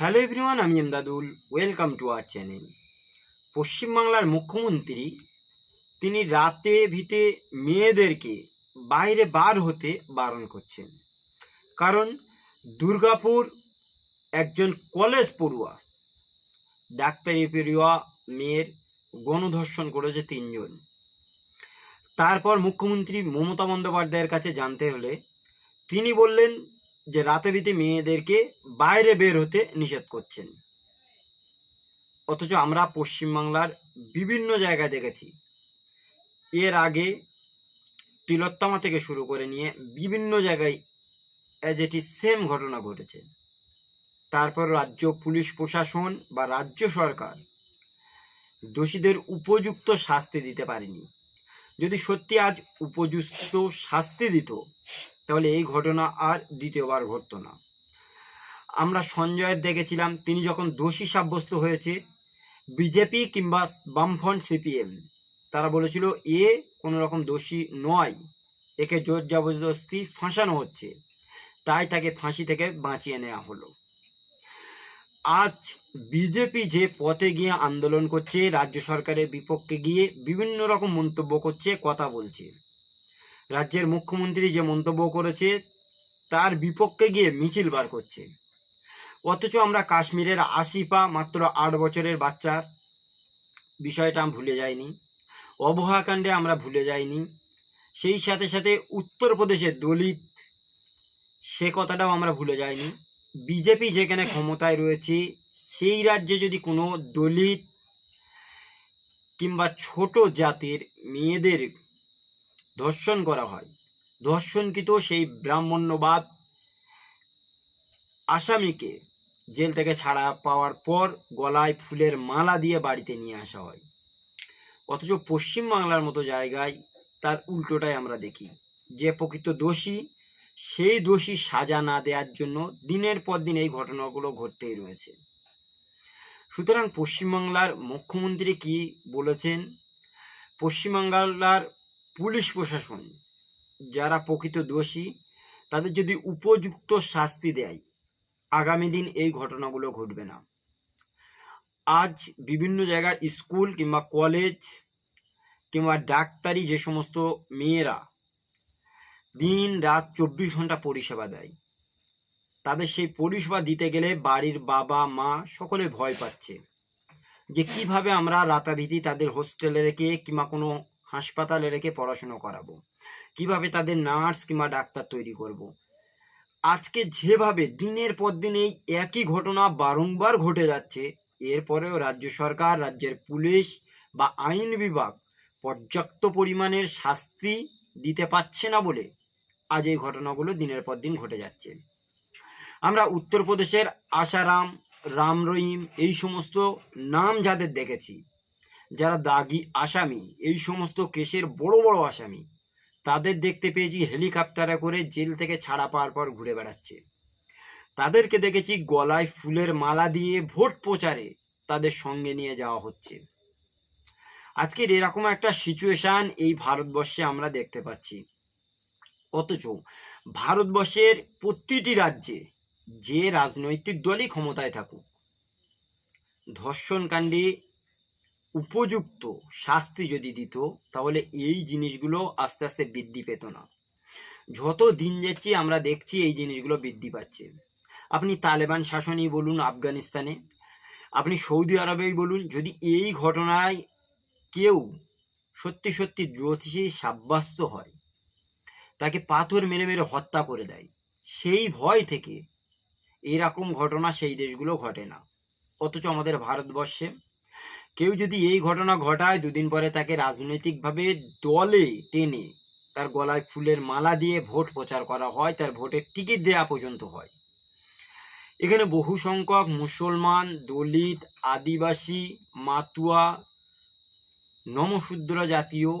Hello everyone, আমি Emdadul. Welcome to our channel. পশ্চিমবাংলার মুখ্যমন্ত্রী, তিনি রাতে ভিতে মেয়েদেরকে বাইরে বার হতে বারণ করছেন। কারণ দুর্গাপুর একজন কলেজ পড়ুয়া, ডাক্তারি পড়ুয়া মেয়ের গণধর্ষণ করেছে তিনজন। তারপর মুখ্যমন্ত্রী মমতা বন্দ্যোপাধ্যায়ের কাছে জানতে হলে তিনি বললেন যে রাতে বিতে মেয়েদেরকে বাইরে বের হতে নিষেধ করছেন। অথচ আমরা পশ্চিমবাংলার বিভিন্ন জায়গায় দেখেছি। এর আগে তিলোত্তমা থেকে শুরু করে নিয়ে বিভিন্ন জায়গায় এটি সেম ঘটনা ঘটেছে। তারপর রাজ্য পুলিশ প্রশাসন বা রাজ্য সরকার দোষীদের উপযুক্ত শাস্তি দিতে পারেনি। যদি সত্যি আজ উপযুক্ত শাস্তি দিত তাহলে এই ঘটনা আর দ্বিতীয়বার ঘটতো না। আমরা সঞ্জয়ের দেখেছিলাম, তিনি যখন দোষী সাব্যস্ত হয়েছে, বিজেপি কিংবা বামফ্রন্ট সিপিএম, তারা বলেছিল, এ কোনো রকম দোষী নয়, একে জোর জবরদস্তি ফাঁসানো হচ্ছে, তাই তাকে ফাঁসি থেকে বাঁচিয়ে নেওয়া হলো। আজ বিজেপি যে পথে গিয়ে আন্দোলন করছে, রাজ্য সরকারের বিপক্ষে গিয়ে বিভিন্ন রকম মন্তব্য করছে, কথা বলছে। রাজ্যের মুখ্যমন্ত্রী যে মন্তব্য করেছে, তার বিপক্ষে গিয়ে মিছিল বার করছে। অথচ আমরা কাশ্মীরের আশিপা মাত্র আট বছরের বাচ্চার বিষয়টা আমি ভুলে যাইনি। অবহাকাণ্ডে আমরা ভুলে যাইনি। সেই সাথে সাথে উত্তরপ্রদেশের দলিত, সে কথাটাও আমরা ভুলে যাইনি। বিজেপি যেখানে ক্ষমতায় রয়েছে, সেই রাজ্যে যদি কোনো দলিত কিংবা ছোট জাতির মেয়েদের ধর্ষণ করা হয়। ধর্ষণকৃত সেই ব্রাহ্মণ্যবাদ আসামিকে জেল থেকে ছাড়া পাওয়ার পর গলায় ফুলের মালা দিয়ে বাড়িতে নিয়ে আসা হয়। অথচ পশ্চিমবাংলার মতো জায়গায় তার উল্টোটাই আমরা দেখি। যে প্রকৃত দোষী, সেই দোষী সাজা না দেওয়ার জন্য দিনের পর দিন এই ঘটনাগুলো ঘটতেই রয়েছে। সুতরাং পশ্চিমবাংলার মুখ্যমন্ত্রী কি বলেছেন? পশ্চিমবাংলার পুলিশ প্রশাসন, যারা প্রকৃত দোষী, তাদের যদি উপযুক্ত শাস্তি দেয়, আগামী দিন এই ঘটনাগুলো ঘটবে না। আজ বিভিন্ন জায়গায় স্কুল কিংবা কলেজ কিংবা ডাক্তারি যে সমস্ত মেয়েরা দিন রাত চব্বিশ ঘণ্টা পরিষেবা দেয়, তাদের সেই পরিষেবা দিতে গেলে বাড়ির বাবা, মা সকলে ভয় পাচ্ছে যে কীভাবে আমরা রাতাভিতি তাদের হোস্টেলে রেখে কিংবা কোনো হাসপাতালে রেখে পড়াশুনো করাবো কীভাবে তাদের নার্স কিংবা ডাক্তার তৈরি করব। আজকে যেভাবে দিনের পর দিন এই একই ঘটনা বারংবার ঘটে যাচ্ছে, এরপরেও রাজ্য সরকার, রাজ্যের পুলিশ বা আইন বিভাগ পর্যাপ্ত পরিমাণের শাস্তি দিতে পারছে না বলে আজ এই ঘটনাগুলো দিনের পর দিন ঘটে যাচ্ছে আমরা উত্তরপ্রদেশের আশারাম, রাম রহিম এই সমস্ত নাম যাদের দেখেছি যারা দাগি আসামি, এই সমস্ত কেসের বড় বড় আসামি, তাদের দেখতে পেয়েছি হেলিকপ্টারে করে জেল থেকে ছাড়া পাওয়ার পর ঘুরে বেড়াচ্ছে। তাদেরকে দেখেছি গলায় ফুলের মালা দিয়ে ভোট প্রচারে তাদের সঙ্গে নিয়ে যাওয়া হচ্ছে। আজকের এরকম একটা সিচুয়েশান এই ভারতবর্ষে আমরা দেখতে পাচ্ছি। অথচ ভারতবর্ষের প্রতিটি রাজ্যে যে রাজনৈতিক দলই ক্ষমতায় থাকুক, ধর্ষণকাণ্ডে উপযুক্ত শাস্তি যদি দিত, তাহলে এই জিনিসগুলো আস্তে আস্তে বৃদ্ধি পেত না। যত দিন যাচ্ছে আমরা দেখছি এই জিনিসগুলো বৃদ্ধি পাচ্ছে। আপনি তালেবান শাসনই বলুন আফগানিস্তানে, আপনি সৌদি আরবেই বলুন, যদি এই ঘটনায় কেউ সত্যি সত্যি দোষী সাব্যস্ত হয়, তাকে পাথর মেরে মেরে হত্যা করে দেয়, সেই ভয় থেকে এরকম ঘটনা সেই দেশগুলো ঘটে না। অথচ আমাদের ভারতবর্ষে কেউ যদি এই ঘটনা ঘটায়, দুদিন পরে তাকে রাজনৈতিকভাবে দলে টেনে তার গলায় ফুলের মালা দিয়ে ভোট প্রচার করা হয়, তার ভোটের টিকিট দেওয়া পর্যন্ত হয়। এখানে বহু সংখ্যক মুসলমান, দলিত, আদিবাসী, মাতুয়া, নমশূদ্র জাতীয়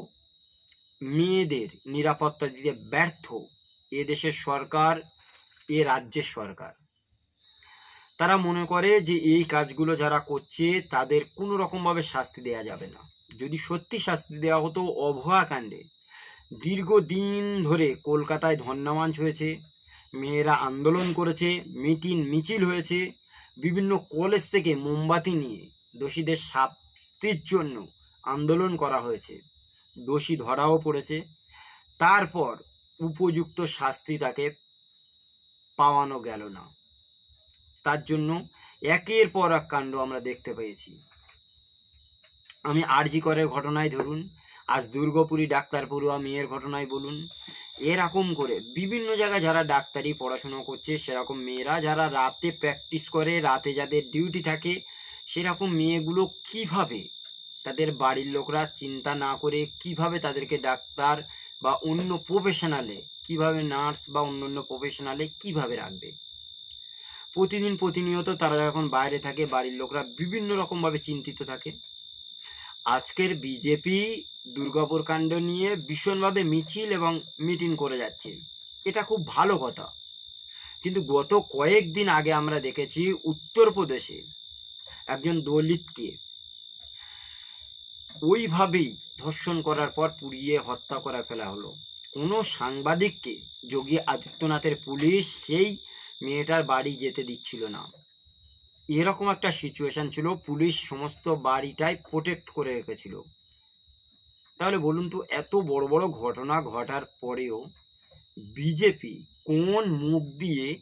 মেয়েদের নিরাপত্তা দিতে ব্যর্থ এ দেশের সরকার, এ রাজ্যের সরকার। তারা মনে করে যে এই কাজগুলো যারা করছে, তাদের কোনো রকমভাবে শাস্তি দেওয়া যাবে না। যদি সত্যি শাস্তি দেওয়া হতো অভয়াকাণ্ডে দীর্ঘদিন ধরে কলকাতায় ধর্নামাঞ্চ হয়েছে, মেয়েরা আন্দোলন করেছে, মিটিং মিছিল হয়েছে, বিভিন্ন কলেজ থেকে মোমবাতি নিয়ে দোষীদের শাস্তির জন্য আন্দোলন করা হয়েছে। দোষী ধরাও পড়েছে। তারপর উপযুক্ত শাস্তি তাকে পাওয়ানো গেল না। তার জন্য একের পর এক কাণ্ড আমরা দেখতে পেয়েছি। আমি আরজি করের ঘটনায় ধরুন, আজ দুর্গাপুরি ডাক্তার পড়ুয়া মেয়ের ঘটনায় বলুন, এরকম করে বিভিন্ন জায়গায় যারা ডাক্তারি পড়াশুনো করছে, সেরকম মেয়েরা যারা রাতে প্র্যাকটিস করে, রাতে যাদের ডিউটি থাকে, সেরকম মেয়েগুলো কীভাবে তাদের বাড়ির লোকরা চিন্তা না করে কীভাবে তাদেরকে ডাক্তার বা অন্য প্রফেশনালে কীভাবে নার্স বা অন্য অন্য প্রফেশনালে কীভাবে রাখবে? প্রতিদিন প্রতিনিয়ত তারা যখন বাইরে থাকে, বাড়ির লোকরা বিভিন্ন রকমভাবে চিন্তিত থাকে। আজকের বিজেপি দুর্গাপুর কাণ্ড নিয়ে ভীষণভাবে মিছিল এবং মিটিং করে যাচ্ছে। এটা খুব ভালো কথা। কিন্তু গত কয়েকদিন আগে আমরা দেখেছি উত্তরপ্রদেশে একজন দলিতকে ওইভাবেই ধর্ষণ করার পর পুড়িয়ে হত্যা করা ফেলা হলো। কোনো সাংবাদিককে যোগী আদিত্যনাথের পুলিশ সেই মেয়েটার বাড়ি যেতে দিচ্ছিল না। এরকম একটা সিচুয়েশন ছিল, পুলিশ সমস্ত বাড়িটাই প্রোটেক্ট করে রেখেছিল। তাহলে বলুন তো, এত বড় বড় ঘটনা ঘটার পরেও বিজেপি কোন মুখ দিয়ে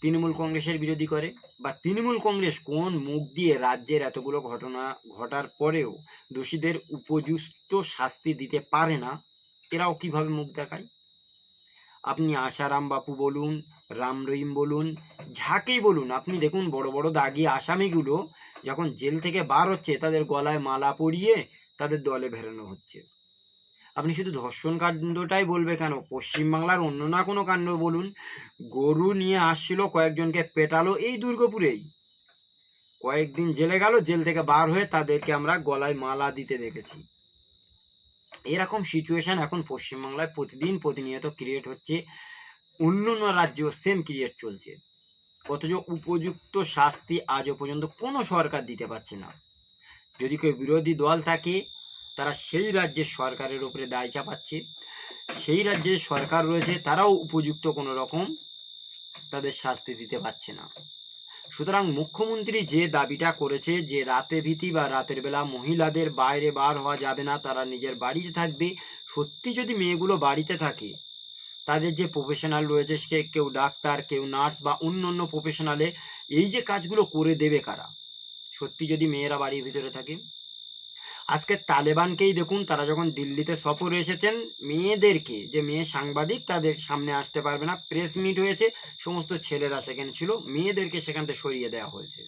তৃণমূল কংগ্রেসের বিরোধী করে? বা তৃণমূল কংগ্রেস কোন মুখ দিয়ে রাজ্যের এতগুলো ঘটনা ঘটার পরেও দোষীদের উপযুক্ত শাস্তি দিতে পারে না? এরাও কীভাবে মুখ দেখায়? আপনি আশারাম বাপু বলুন, রাম রহিম বলুন, যাকেই বলুন, আপনি দেখুন বড় বড় দাগি আসামিগুলো যখন জেল থেকে বার হচ্ছে, তাদের গলায় মালা পরিয়ে তাদের দলে ভেড়ানো হচ্ছে। আপনি শুধু ধর্ষণ কাণ্ডটাই বলবে কেন? পশ্চিমবাংলার অন্য না কোনো কাণ্ড বলুন? গরু নিয়ে আসছিল, কয়েকজনকে পেটালো এই দুর্গাপুরেই। কয়েকদিন জেলে গেল, জেল থেকে বার হয়ে তাদেরকে আমরা গলায় মালা দিতে দেখেছি। এরকম সিচুয়েশন এখন পশ্চিমবাংলায় প্রতিদিন প্রতিনিয়ত ক্রিয়েট হচ্ছে, অন্য অন্য রাজ্যেও সেম ক্রিয়েট চলছে। অথচ উপযুক্ত শাস্তি আজও পর্যন্ত কোনো সরকার দিতে পারছে না। যদি কেউ বিরোধী দল থাকে, তারা সেই রাজ্যের সরকারের উপরে দায় চাপাচ্ছে। সেই রাজ্যের সরকার রয়েছে, তারাও উপযুক্ত কোনো রকম তাদের শাস্তি দিতে পারছে না। সুতরাং মুখ্যমন্ত্রী যে দাবিটা করেছে যে রাতে ভীতি বা রাতের বেলা মহিলাদের বাইরে বার হওয়া যাবে না, তারা নিজের বাড়িতে থাকবে। সত্যি যদি মেয়েগুলো বাড়িতে থাকে, তাদের যে প্রফেশনাল রয়েছে, সে কেউ ডাক্তার, কেউ নার্স বা অন্য অন্য প্রফেশনালে এই যে কাজগুলো করে দেবে কারা? সত্যি যদি মেয়েরা বাড়ির ভিতরে থাকে? আজকে তালেবানকেই দেখুন, তারা যখন দিল্লিতে সফরে এসেছেন, মেয়েদেরকে, যে মেয়ে সাংবাদিক, তাদের সামনে আসতে পারবে না। প্রেস মিট হয়েছে, সমস্ত ছেলেরা সেখানে ছিল, মেয়েদেরকে সেখান থেকে সরিয়ে দেওয়া হয়েছে।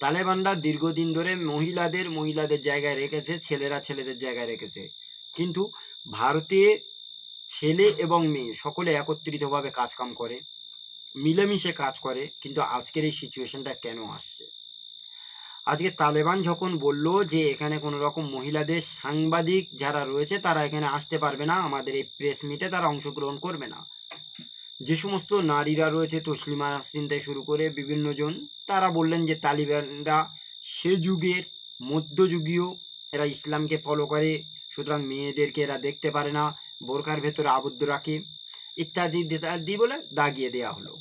তালেবানরা দীর্ঘদিন ধরে মহিলাদের মহিলাদের জায়গায় রেখেছে, ছেলেরা ছেলেদের জায়গায় রেখেছে। কিন্তু ভারতে ছেলে এবং মেয়ে সকলে একত্রিতভাবে কাজকাম করে, মিলেমিশে কাজ করে, কিন্তু আজকের এই সিচুয়েশনটা কেন আসছে? আজকে তালেবান যখন বলল যে এখানে কোনো রকম মহিলাদের সাংবাদিক যারা রয়েছে, তারা এখানে আসতে পারবে না, আমাদের এই প্রেস মিটে তারা অংশগ্রহণ করবে না। যে সমস্ত নারীরা রয়েছে তসলিমা নাসরিন থেকে শুরু করে বিভিন্ন জন তারা বললেন যে তালিবানরা সে যুগের মধ্যযুগীয়, এরা ইসলামকে ফলো করে, সুতরাং মেয়েদেরকে এরা দেখতে পারে না বোরকার ভেতরে আবদ্ধ রাখে, ইত্যাদি ইত্যাদি বলে দাগিয়ে দেওয়া হলো।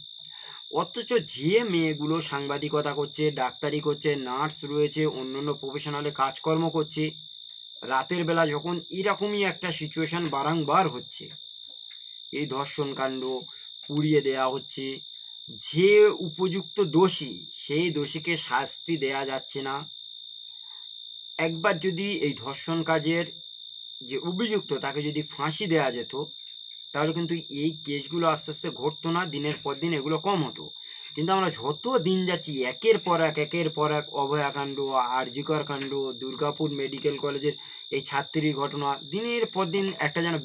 অথচ যে মেয়েগুলো সাংবাদিকতা করছে, ডাক্তারি করছে, নার্স রয়েছে অন্য অন্য প্রফেশনালে কাজকর্ম করছে, রাতের বেলা যখন এরকমই একটা সিচুয়েশন বারংবার হচ্ছে। এই ধর্ষণ কাণ্ড পুড়িয়ে দেয়া হচ্ছে, যে উপযুক্ত দোষী সেই দোষীকে শাস্তি দেয়া যাচ্ছে না। একবার যদি এই ধর্ষণ কাজের যে অভিযুক্ত তাকে যদি ফাঁসি দেওয়া যেত তাহলে কিন্তু এই কেসগুলো আস্তে আস্তে ঘটতো না, দিনের পর দিন এগুলো কম হতো। কিন্তু আমরা যত দিন যাচ্ছি, একের পর এক, একের পর এক অভয়াকাণ্ড আরজিকর কাণ্ড, দুর্গাপুর মেডিকেল কলেজের এই ছাত্রীর ঘটনা, দিনের পর দিন একটা যেন